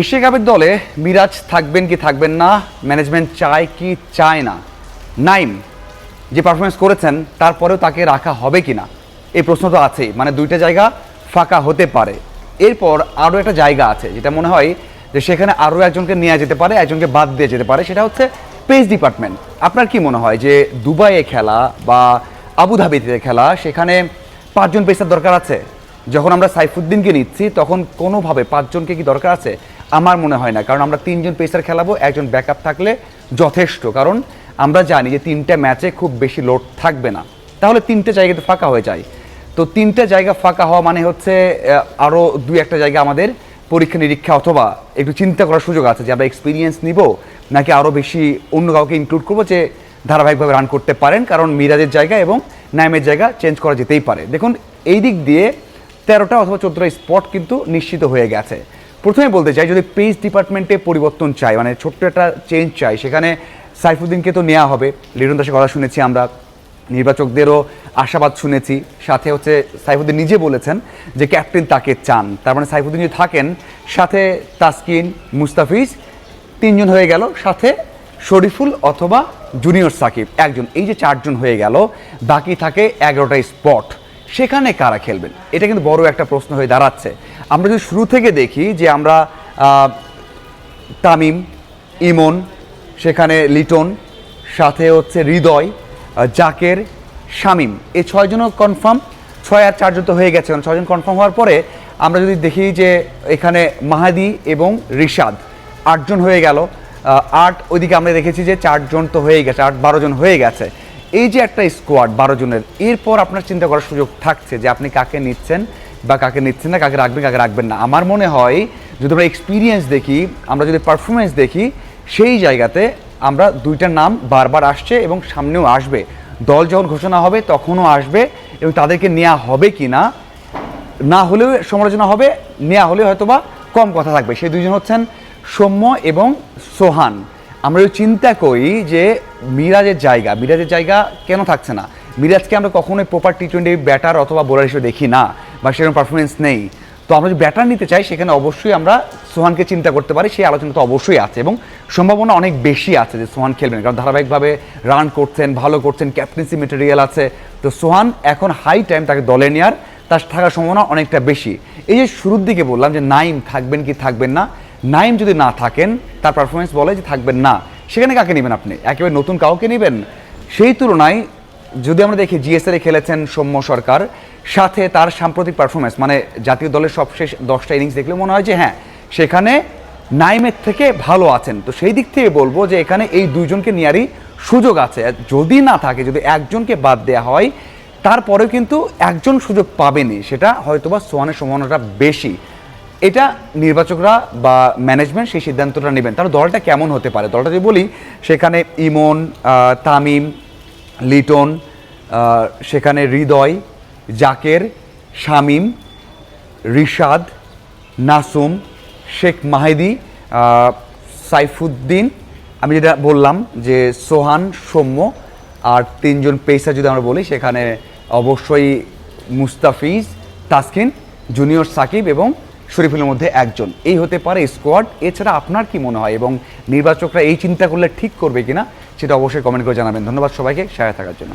Asia কাপের দলে মিরাজ থাকবেন কি থাকবেন না ম্যানেজমেন্ট চায় কি চায় না। নাইম যে পারফরমেন্স করেছেন, তারপরেও তাকে রাখা হবে কি না? এই প্রশ্ন তো আছেই। মানে দুইটা জায়গা ফাঁকা হতে পারে। এরপর আরও একটা জায়গা আছে, যেটা মনে হয় যে সেখানে আরও একজনকে নেওয়া যেতে পারে, একজনকে বাদ দিয়ে যেতে পারে, সেটা হচ্ছে পেস ডিপার্টমেন্ট আপনার কি মনে হয় যে দুবাইয়ে খেলা বা আবুধাবিতে খেলা, সেখানে পাঁচজন পেসার দরকার আছে? যখন আমরা সাইফুদ্দিনকে নিচ্ছি, তখন কোনোভাবে পাঁচজনকে কি দরকার আছে? আমার মনে হয় না, কারণ আমরা তিনজন পেসার খেলাবো, একজন ব্যাকআপ থাকলে যথেষ্ট, কারণ আমরা জানি যে তিনটা ম্যাচে খুব বেশি লোড থাকবে না। তাহলে তিনটে জায়গাতে ফাঁকা হয়ে যায়। তো তিনটা জায়গা ফাঁকা হওয়া মানে হচ্ছে আরও আরও দুই একটা জায়গা আমাদের পরীক্ষা নিরীক্ষা অথবা একটু চিন্তা করার সুযোগ আছে যে আমরা এক্সপিরিয়েন্স নিব, নাকি আরও বেশি অন্য কাউকে ইনক্লুড করব যে ধারাবাহিকভাবে রান করতে পারেন, কারণ মিরাজের জায়গা এবং নাইমের জায়গা চেঞ্জ করা যেতেই পারে। দেখুন, এই দিক দিয়ে তেরোটা অথবা চোদ্দোটা স্পট কিন্তু নিশ্চিত হয়ে গেছে। প্রথমে বলতে চাই, যদি পেস ডিপার্টমেন্টে পরিবর্তন চাই মানে ছোট্ট একটা চেঞ্জ চাই, সেখানে সাইফুদ্দিনকে তো নেওয়া হবে। লিটন দাসের কথা শুনেছি আমরা, নির্বাচকদেরও আশাবাদ শুনেছি। সাথে হচ্ছে সাইফুদ্দিন নিজে বলেছেন যে ক্যাপ্টেন তাকে চান। তার মানে সাইফুদ্দিন যদি থাকেন, সাথে তাসকিন, মুস্তাফিজ, তিনজন হয়ে গেল, সাথে শরীফুল অথবা জুনিয়র সাকিব। একজন, এই যে চারজন হয়ে গেল, বাকি থাকে এগারোটা স্পট সেখানে কারা খেলবেন? এটা কিন্তু বড় একটা প্রশ্ন হয়ে দাঁড়াচ্ছে। আমরা যদি শুরু থেকে দেখি যে আমরা তামিম, ইমন, সেখানে লিটন, সাথে হচ্ছে হৃদয় জাকের, শামিম। এই ছয়জনও কনফার্ম ছয় আর চারজন তো হয়ে গেছে। কারণ ছয়জন কনফার্ম হওয়ার পরে আমরা যদি দেখি যে এখানে মাহাদি এবং রিশাদ আটজন হয়ে গেল। আট, ওইদিকে আমরা দেখেছি যে চারজন তো হয়ে গেছে, আট, বারো জন হয়ে গেছে। এই যে একটা স্কোয়াড বারো জনের, এরপর আপনার চিন্তা করার সুযোগ থাকছে যে আপনি কাকে নিচ্ছেন? বা কাকে নিচ্ছেন না, কাকে রাখবেন কাকে রাখবেন না। আমার মনে হয়, যদি আমরা এক্সপিরিয়েন্স দেখি, আমরা যদি পারফরমেন্স দেখি, সেই জায়গাতে আমরা দুইটা নাম বারবার আসছে এবং সামনেও আসবে। দল যখন ঘোষণা হবে, তখনও আসবে এবং তাদেরকে নেওয়া হবে কি না না হলেও সমালোচনা হবে নেওয়া হলে হয়তো বা কম কথা থাকবে। সেই দুইজন হচ্ছেন সৌম্য এবং সোহান। আমরা চিন্তা করি যে মিরাজের জায়গা মিরাজের জায়গা কেন থাকছে না? মিরাজকে আমরা কখনোই প্রপার টি টোয়েন্টি ব্যাটার অথবা বোলার হিসেবে দেখি না। বা সেরকম পারফরমেন্স নেই। তো আমরা যদি ব্যাটার নিতে চাই, সেখানে অবশ্যই আমরা সোহানকে চিন্তা করতে পারি। সেই আলোচনা তো অবশ্যই আছে এবং সম্ভাবনা অনেক বেশি আছে যে সোহান খেলবেন কারণ ধারাবাহিকভাবে রান করছেন, ভালো করছেন ক্যাপ্টেন্সি মেটেরিয়াল আছে। তো সোহান এখন হাই টাইম তাকে দলে নেওয়ার তার থাকার সম্ভাবনা অনেকটা বেশি। এই যে শুরুর দিকে বললাম যে নাইম থাকবেন কি থাকবেন না, নাইম যদি না থাকেন, তার পারফরমেন্স বলে যে থাকবেন না। সেখানে কাকে নেবেন আপনি? একেবারে নতুন কাউকে নেবেন? সেই তুলনায় যদি আমরা দেখি জিএসএল খেলেছেন সৌম্য সরকার সাথে তার সাম্প্রতিক পারফরমেন্স মানে জাতীয় দলের সবশেষ দশটা ইনিংস দেখলে মনে হয় যে হ্যাঁ সেখানে নাইমের থেকে ভালো আছেন। তো সেই দিক থেকে বলব যে এখানে এই দুইজনকে নেওয়ারই সুযোগ আছে। যদি না থাকে, যদি একজনকে বাদ দেওয়া হয়, তারপরেও কিন্তু একজন সুযোগ পাবেনি সেটা হয়তোবা সোয়ানের সম্ভাবনাটা বেশি। এটা নির্বাচকরা বা ম্যানেজমেন্ট সেই সিদ্ধান্তটা নেবেন। তাহলে দলটা কেমন হতে পারে? দলটা যদি বলি, সেখানে ইমন তামিম, লিটন সেখানে হৃদয় জাকের, শামিম, রিশাদ, নাসুম, শেখ মাহেদি সাইফুদ্দিন। আমি যেটা বললাম যে সোহান, সৌম্য আর তিনজন পেসার যদি আমরা বলি, সেখানে অবশ্যই মুস্তাফিজ, তাসকিন, জুনিয়র সাকিব এবং শরীফুলের মধ্যে একজন। এই হতে পারে স্কোয়াড এছাড়া আপনার কি মনে হয় এবং নির্বাচকরা এই চিন্তা করলে ঠিক করবে কিনা, সেটা অবশ্যই কমেন্ট করে জানাবেন। ধন্যবাদ সবাইকে, সাথে থাকার জন্য।